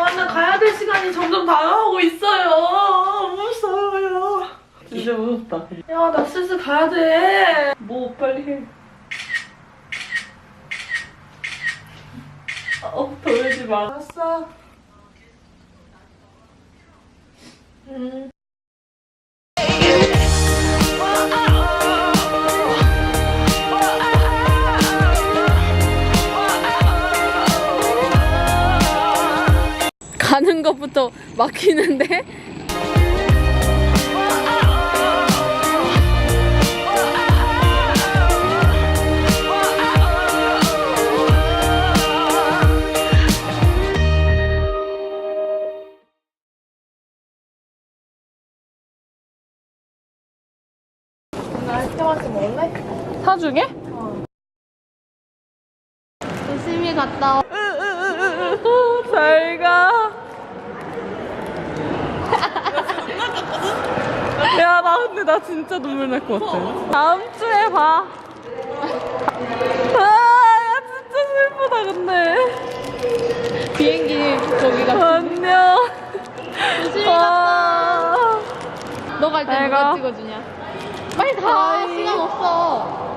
아, 나 가야 될 시간이 점점 다가오고 있어요. 무서워요. 진짜 무섭다. 야, 나 슬슬 가야 돼. 뭐 빨리 해. 어, 돌지 마. 알았어. 음. 가는 것부터 막히는데? 사주게? 조심히 갔다 와. 잘 가. 야, 나 근데 나 진짜 눈물 날 것 같아. 다음 주에 봐. 아, 야, 진짜 슬프다, 근데. 비행기 거기가 안녕. 조심히 아. 너갈때잘 누가 가. 찍어주냐? 빨리 가. 시간 없어.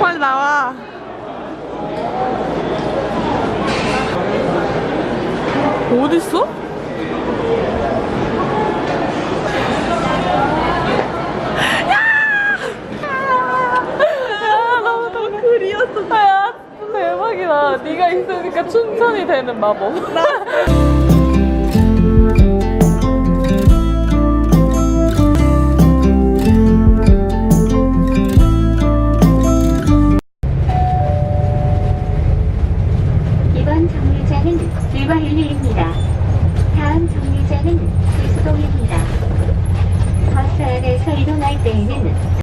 빨리 나와. 어딨어? 야, 그리웠어. 야, 대박이다. 네가 있으니까 춘천이 되는 마법. 일과일리입니다. 다음 정류장은 구수동입니다. 버스 안에서 이동할 때에는